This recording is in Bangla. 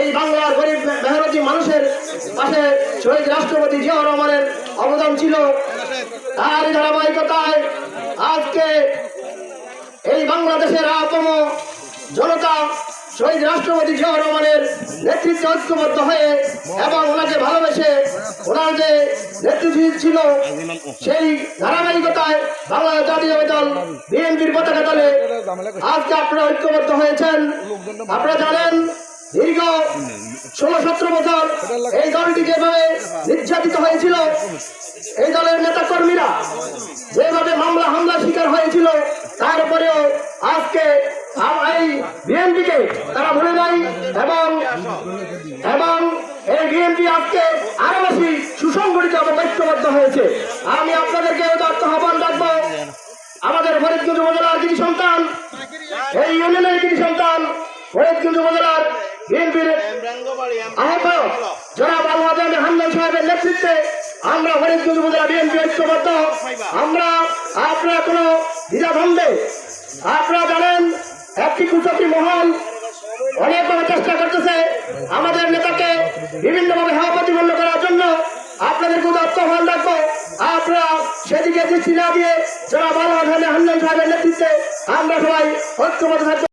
এই বাংলার গরিব মেহনতি মানুষের পাশে শহীদ রাষ্ট্রপতি জিয়াউর রহমানের অবদান ছিল। তার ধারাবাহিকতায় আজকে এই বাংলাদেশের আপম জনতা শহীদ রাষ্ট্রপতি জিয়াউর রহমানের নেতৃত্বে ঐক্যবদ্ধ হয়ে এবং ওনাকে ভালোবেসে ওনার যে নেতৃত্ব ছিল, সেই ধারাবাহিকতায় বাংলাদেশ জাতীয় দল, বিএনপির পতাকা দলে আজকে আপনারা ঐক্যবদ্ধ হয়েছেন। আপনারা জানেন দীর্ঘ ষোলো সতেরো বছর এই দলটি যেভাবে নির্যাতিত হয়েছিল, এই দলের নেতা কর্মীরা যেভাবে মামলা হামলার শিকার হয়েছিল তারপরেও আজকে এই বিএনপিকে তারা ভুলে নাই এবং এবং এই বিএনপি আজকে আরও বেশি সুসংগঠিত এবং ঐক্যবদ্ধ হয়েছে। আমি আপনাদেরকে উদার্ত আহ্বান রাখব আমাদের ফরিদগঞ্জ উপজেলার কৃষি সন্তান, এই ইউনিয়নের কৃষি সন্তান, ফরিদগঞ্জ উপজেলার জনাব আলহাদ হান্দান সাহেবের নেতৃত্বে আমরা ফরিদগঞ্জ উপজেলা বিএনপি ঐক্যবদ্ধ। আমরা আপনারা কোনো দ্বিধাদ্বন্দ্বে আপনারা জানেন একটি কুচকি মহল অনেকভাবে চেষ্টা করতেছে আমাদের নেতাকে বিভিন্নভাবে হাওয়া প্রতিপন্ন করার জন্য। আপনাদেরকে উদাত্ত আহ্বান রাখব। আপনারা সেদিকে দৃষ্টি না দিয়ে যারা ভালো হান্দান সাহেবের নেতৃত্বে আমরা সবাই ঐক্যবদ্ধ